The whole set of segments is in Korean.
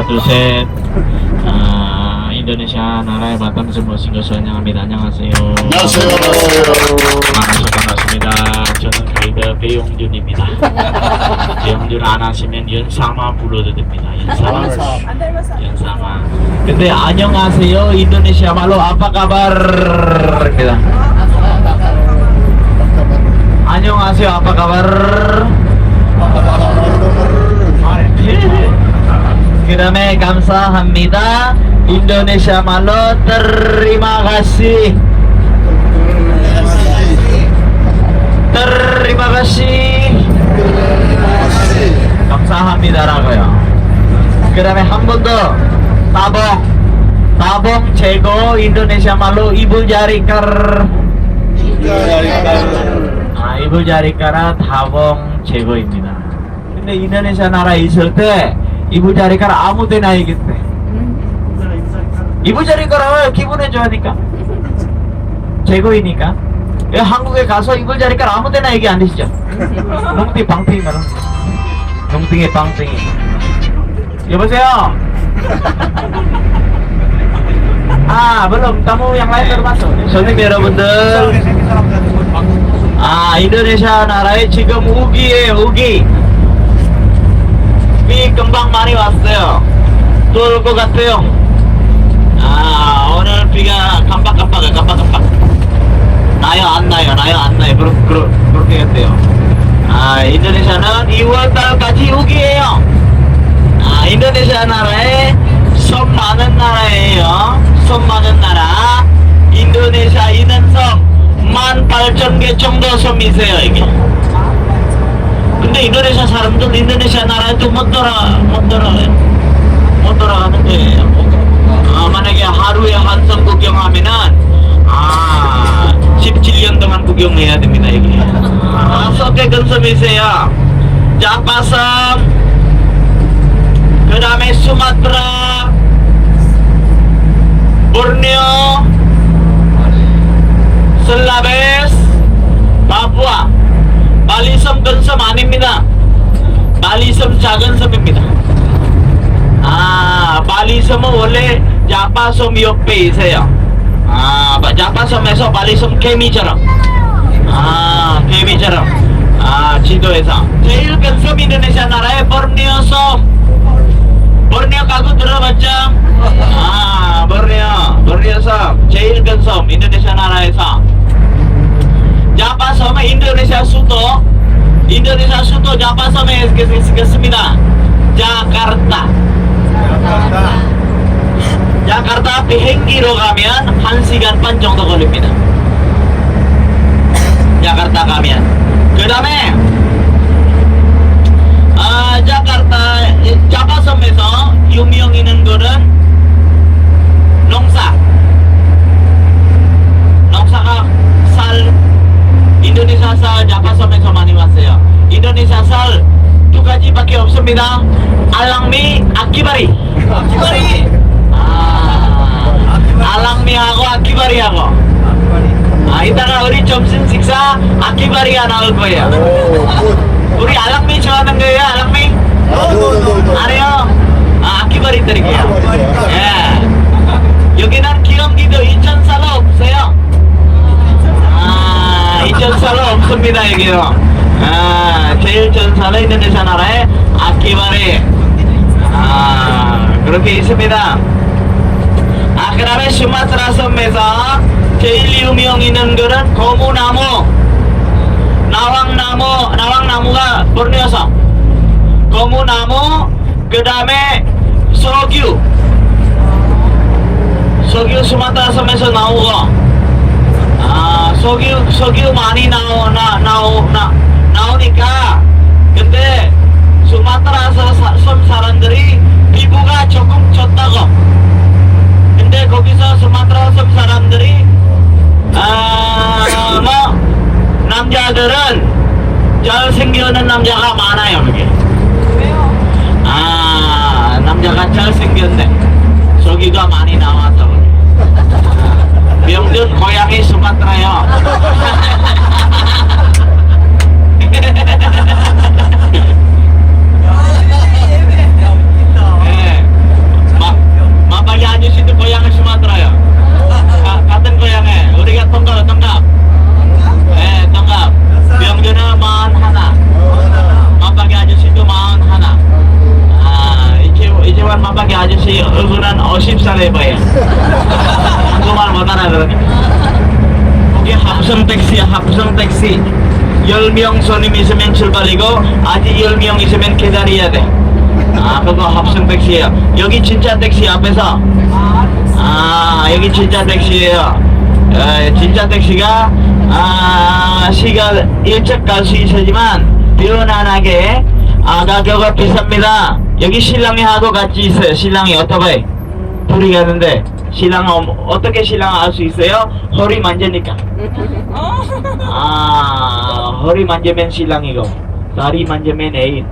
하나, 둘, 셋. 아, 인도네시아 나라의 바탕 모신 것을 환영합니다. 안녕하세요. 안녕하세요. 만나서 반갑습니다. 저는 가이드 배용준입니다. 배용준 안 하시면 연사마 불러도 됩니다. 연사마. 연사마. 근데 안녕하세요. 인도네시아 말로 apa kabar입니다. 안녕하세요. apa kabar? 그 다음에 감사합니다. 인도네시아 말로 terima kasih. terima kasih. 감사합니다라고요. 그 다음에 한 번 더. 따봉. 따봉 제거 인도네시아 말로 이불 자리까르. 아, 이불 자리까라 다봉 제거입니다. 근데 인도네시아 나라에 있을 때 이불 자리까라 아무 데나 얘기했대. 이불 자리까라 기분에 좋아하니까. 제거이니까. 왜 한국에 가서 이불 자리까라 아무 데나 얘기 안 되시죠? 농띠 방팽이 말은. 농땡이 방팽이. 여보세요? 아, belum. Kamu yang lain baru masuk. 선생님 여러분들. 아, 인도네시아 나라에 지금 우기예요, 우기. 비 금방 많이 왔어요. 또 올 것 같아요. 아, 오늘 비가 깜빡깜빡해, 깜빡깜빡. 나요, 안 나요, 나요, 안 나요. 그렇, 그렇, 그렇게 했대요. 아, 인도네시아는 2월달까지 우기예요. 아, 인도네시아 나라에 섬 많은 나라예요. 섬 많은 나라. 인도네시아 있는 섬 18,000개 정도 섬이 있어요, 이게. 근데 인도네시아 사람들 인도네시아 나라에 또못 돌아, 못 돌아가요. 못 돌아가는 거예요. 아, 만약에 하루에 한 섬 구경하면은, 아, 17년 동안 구경해야 됩니다, 이게. 아, 섭개 근섬이 있어요. 자파섬, 그 다음에 수마트라, borneo, 슬라베스, 바푸아, 발리섬 근섬 아닙니다. 발리섬 작은 섬입니다. 아, 발리섬은 원래 자파섬 옆에 있어요. 아, 바- 자파섬에서 발리섬 개미처럼. 아, 개미처럼. 아, 지도에서. 제일 큰 섬 인도네시아 나라의 borneo 섬. borneo 가고 들어봤죠? 아, borneo. borneo 섬. 제일 큰 섬, 인도네시아 나라에서. 자파 섬은 인도네시아 수도. 인도네시아 수도 자파 섬에 있습니다. 자카르타. 자카르타 비행기로 가면 1시간 반 정도 걸립니다. 자카르타 가면. 그 다음에, 아, 자카르타, 이 자파섬에서 유명 있는 거는 농사. 농사가 쌀, 인도네시아 쌀 자파섬에서 많이 왔어요. 인도네시아 쌀 두 가지밖에 없습 니다. 알랑미, 아키바리. 아키바리. 아, 알랑미하고 아키바리하고. 아, 이따가 우리 점심 식사 아키바리가 나올 거예요. 우리 알랑미 좋아하는 거예요, 알랑미? 아니요. 아, 아키바리 드릴게요. 예. 여기는 기름기도 인천 쌀 없어요. 쌀 없습니다, 여기요. 아, 제일 전사는 인도네시아 나라의 아키바리. 아, 그렇게 있습니다. 아, 그 다음에 수마트라 섬에서 제일 유명 있는 거는 고무나무, 나왕나무, 나왕나무가 섬. 고무나무, 그 다음에 석유. 석유 수마트라 섬에서 나오고, 아, 석유, 석유 많이 나오, 나, 나오, 나, 나오니까, 근데 수마트라 사- 섬 사람들이 피부가 조금 좋다고. 근데 거기서 수마트라 섬 사람들이, 아, 뭐, 남자들은 잘생기는 남자가 많아요, 그게. 아, 남자가 잘생겼네. 저기가 많이 나와서. Byungdun, koyangnya Sumatra yo. Mabayaan nyo si Dukoyang Sumatra 택시야, 합성 택시. 10명 손님 있으면 출발이고, 아직 10명 있으면 기다려야 돼. 아, 그거 합성 택시예요. 여기 진짜 택시 앞에서. 아, 여기 진짜 택시예요. 에, 진짜 택시가, 아, 시간 일찍 갈 수 있지만, 편안하게, 아, 가격은 비쌉니다. 여기 신랑이 하고 같이 있어요. 신랑이 오토바이. 둘이 가는데, 신랑, 어, 어떻게 신랑 알 수 있어요? 허리 만지니까. 아, 허리 만지면 신랑이고, 다리 만지면 애인.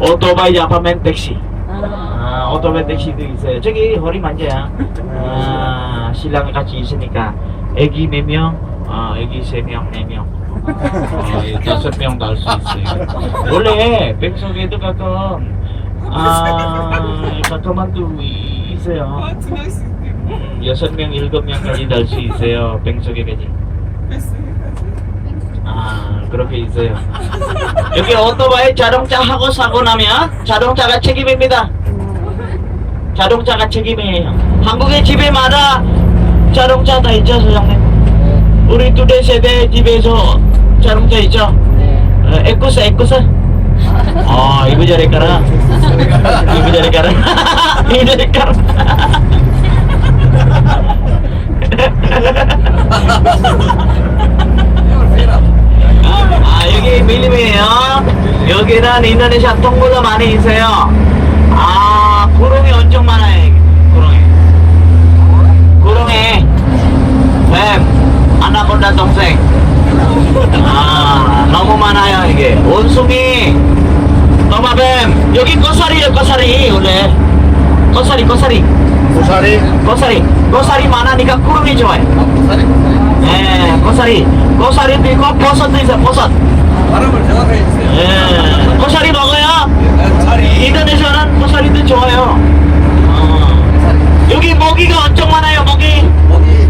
오, 오토바이 잡으면 택시. 아, 오토바이 택시도 있어요. 저기 허리 만져야. 아, 신랑 같이 있으니까. 애기 몇 명? 아, 애기 세 명, 네 명. 어, 예, 다섯 명 날 수 있어요. 원래 백석에도 가끔, 아, 가끔만 또 있어요. 음, 여섯 명, 일곱 명까지 날 수 있어요. 뱅속에까지. 아, 그렇게 있어요. 여기 오토바이 자동차 하고 사고 나면 자동차가 책임입니다. 자동차가 책임이에요. 한국의 집에마다 자동차 다 있죠, 사장님? 우리 두대 세대 집에서 자동차 있죠? 어, 에쿠스, 에쿠스? 가라. 이거 저리 가라. 아 여기 밀림이에요. 여기는 인도네시아 통보도 많이 있어요. 아 구름이 엄청 많아요. 구름이. 구름이. 뱀. 아나콘다 동생 아 너무 많아요 이게. 원숭이. 너마뱀 여기 꼬사리요 꼬사리. 원래. 꼬사리 꼬사리. 고사리? 꼬사리. 꼬사리 많으니까 구름이 좋아요. 고사리 예 꼬사리. 꼬사리도 있고 버섯도 있어요 버섯. 발음을 정확하게 해주세요. 예, 고사리 먹어요? 차리. 인도네시아는 고사리도 좋아요. 어. 여기 모기가 엄청 많아요, 모기. 목이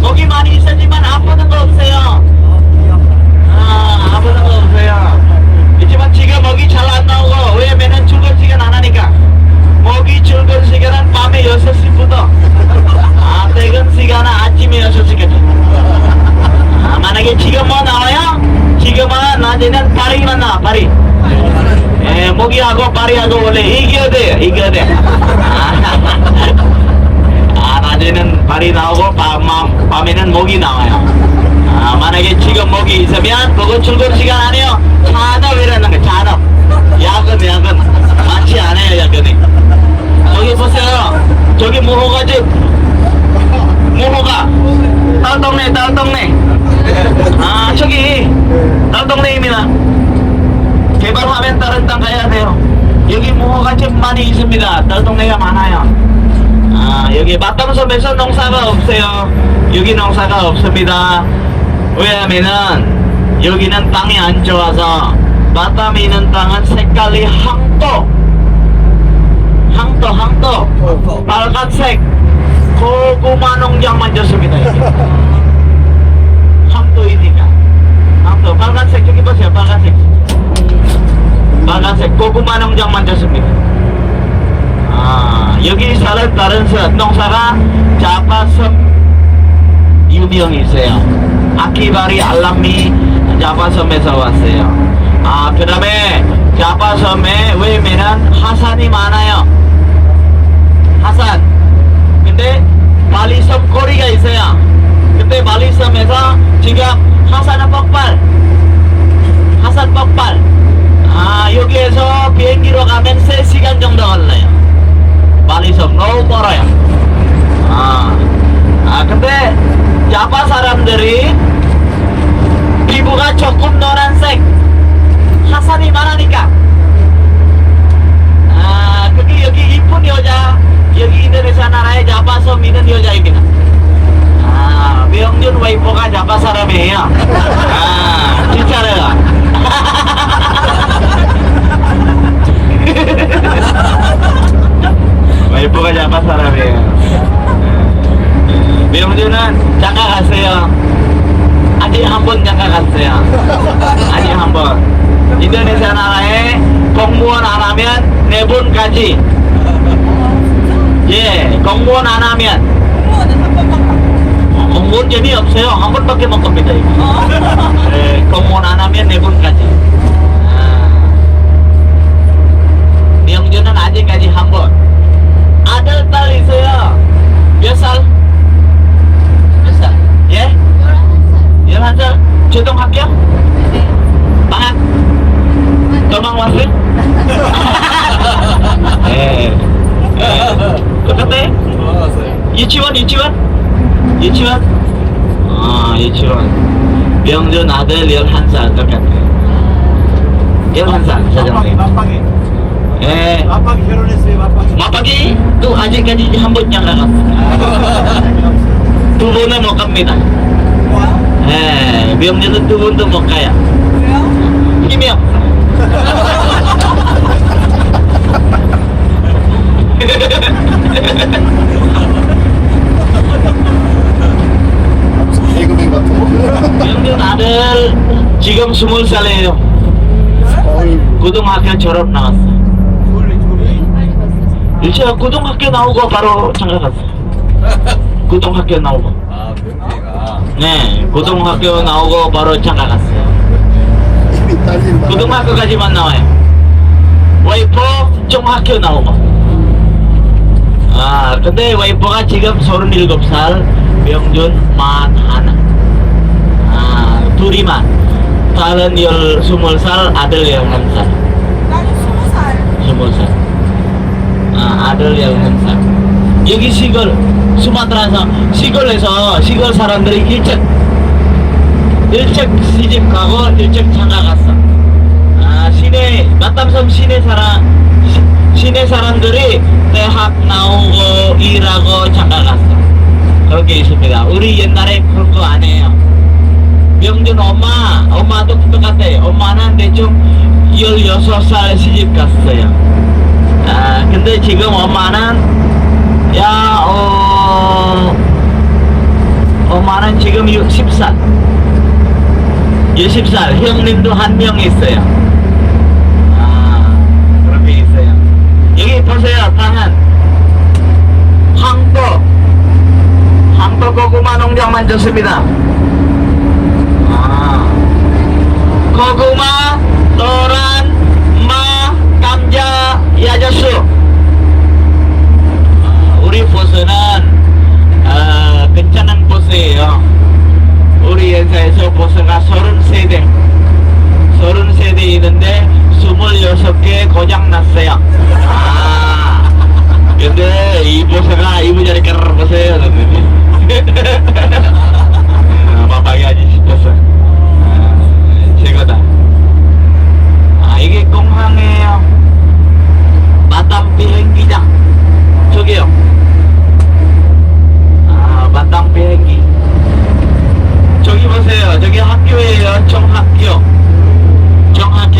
예. 모기 많이 있었지만 아프는 거 없어요. 아, 아프는 거 없어요. 하지만 지금 모기 잘안 나오고, 왜냐면은 출근 시간 안 하니까. 모기 출근 시간은 밤에 6시부터. 아, 퇴근 시간은 아침에 6시까지. 아, 만약에 지금 뭐 나와요? 지금은 낮에는 파리만 나와, 파리. 예, 모기하고 파리하고 원래 이겨야 돼요, 이겨야 돼. 아, 낮에는 파리 나오고, 밤, 밤, 밤에는 모기 나와요. 아, 만약에 지금 모기 있으면, 그거 출근 시간 아니에요. 잔업이라는 거, 잔업. 야근, 야근. 많지 않아요, 야근이. 저기 보세요. 저기 무호가 집. 무호가. 딸동네, 딸동네. 아 저기 딸동네입니다 개발하면 다른 땅 가야 돼요 여기 무허가 좀 많이 있습니다 딸동네가 많아요 아 여기 맞담섬에서 농사가 없어요. 여기 농사가 없습니다. 왜냐면은 여기는 땅이 안 좋아서 맞담에 있는 땅은 색깔이 항도 항도 항도 빨간색. 고구마 농장만 좋습니다. 함도이니까 함도 빨간색. 저기 보세요 빨간색. 빨간색. 고구마 농장만 좋습니다 아 여기 사는 다른 사- 농사가 자파섬 유명이 있어요. 아키바리 알람미 자파섬에서 왔어요. 아 그 다음에 자파섬에 왜냐면 하산이 많아요. 하산. 근데 발리섬 꼬리가 있어요. 근데 발리섬에서 지금 하산은 폭발. 하산 폭발. 아 여기에서 비행기로 가면 3시간 정도 걸려요 발리섬 너무 멀어요 아, 아 근데 야바 사람들이 피부가 조금 노란색 하산이 많으니까 아 그게 여기 이쁜 여자 여기 인도네시아 나라에 자바섬 있는 여자입니다 아, 명준 와이프가 자바 사람이에요. 아, 진짜로요. 와이프가 자바 사람이에요. 네. 명준은 장가 갔어요. 아직 한 번 장가 갔어요. 아직 한 번. 인도네시아 나라에 공무원 안 하면 네 번까지 예, 공무원 안 하면 공무원은 한 번만 가. 공무원 재미 없어요. 한 번밖에 못 갑니다. 이거. 어. 예, 공무원 안 하면 네 번까지. 아. 명주는 아직까지 한 번. 아들, 딸 있어요. 몇 살? 몇 살? 예? 11살? 초등학교? 방학? 도망 왔어요? 예. 예. 똑같아? 돌아갔어요. 유치원, 유치원? 유치원? 아, 유치원. 명준 아들 11살 똑같아. 11살, 사장님. 맞방이. 예. 맞방이 결혼했어요, 맞방이. 마박이 또 아직까지 한번 장가갔어. 두 번은 못 갑니다. 뭐야? 예, 명준은 두 번도 못 가요. 왜요? 힘이 없어. 개그맨 같은 거. 명준 아들 지금 스물 살이에요. 고등학교 졸업 나왔어. 일체 고등학교 나오고 바로 장가 갔어. 고등학교 나오고. 아. 네, 고등학교 나오고 바로 장가 갔어요. 고등학교까지만 나와요. 와이프 중학교 나오고. 아, 근데 와이프가 지금 37살, 명준 만 하나. 아, 둘이만. 딸은 열, 20살, 아들 11살. 나는 스무 살. 20살. 아, 아들 11살. 여기 시골, 수마트라에서, 시골에서, 시골 사람들이 일찍, 일찍 시집 가고, 일찍 장가 갔어. 아, 시내, 마담섬 시내 사람, 시, 시내 사람들이 대학 나오고, 일하고, 장가 갔어. 거기 있습니다. 우리 옛날에 그런 거 안 해요. 명준 엄마, 엄마도 똑같아요. 엄마는 대충 16살 시집 갔어요. 아, 근데 지금 엄마는, 야, 어, 엄마는 지금 60살. 60살. 형님도 한 명 있어요. 아, 그렇게 있어요. 여기 보세요, 다한. 황도. 황도 고구마 농장만 좋습니다. 아, 고구마, 노란, 마, 감자, 야자수. 아, 우리 보스는 아, 괜찮은 보스예요. 우리 회사에서 보스가 33대, 33대 있는데 26개 고장 났어요. 아, 근데 이 보스가 이 부자리 깔아 보세요. 아, 마방이 아주 시켰어. 아, 최고다. 아, 이게 공항이에요. 마담 비행기장. 저기요. 아, 마담 비행기. 저기 보세요. 저기 학교예요. 정학교. 정학교.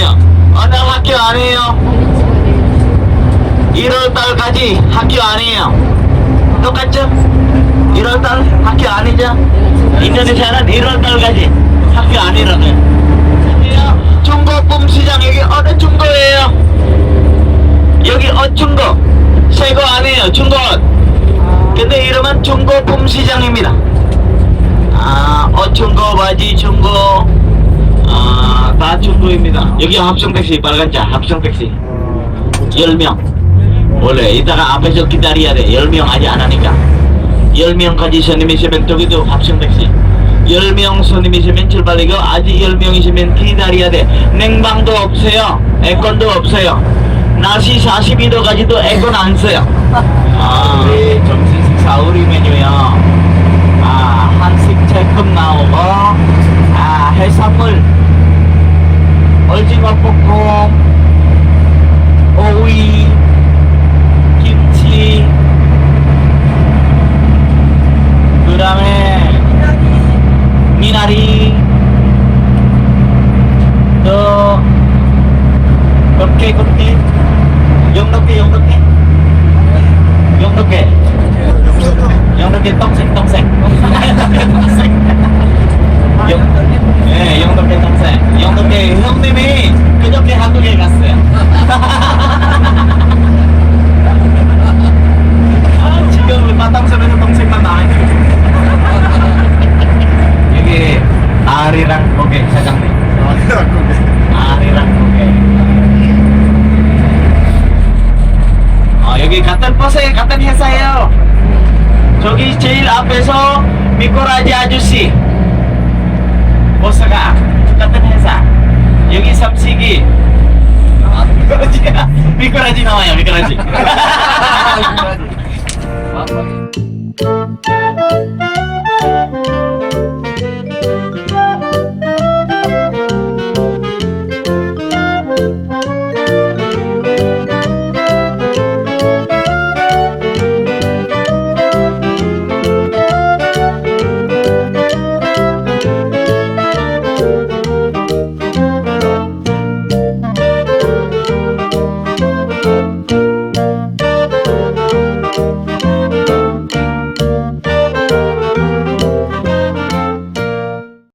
어느 학교 아니에요? 1월달까지 학교 아니에요. 똑같죠? 1월달 학교 아니죠? 인도네시아는 1월달까지 학교 아니라고요. 중고품 시장 여기 어느 중고예요? 여기 어 중고? 새거 아니에요. 중고. 근데 이름은 중고품 시장입니다. 아, 어 중고 바지 중고. 아, 다 중고입니다. 여기 합성 택시 빨간 자 합성 택시 10명. 원래 이따가 앞에서 기다려야 돼. 10명 아직 안 하니까. 10명까지 손님이시면 저기도 합성 택시. 10명 손님이시면 출발이고 아직 10명이시면 기다려야 돼. 냉방도 없어요. 에어컨도 없어요. 날씨 42도까지도 에어컨 안 써요. 아, 우리 점심 식사 우리 메뉴요. 아, 한식 제품 나오고, 아, 해산물, 오징어 볶음, 오이, 김치, 그 다음에 미 버스에 같은 회사예요. 저기 제일 앞에서 미꾸라지 아저씨 버스가 갔던 회사. 여기 삼식이 미꾸라지 나와요. 미꾸라지.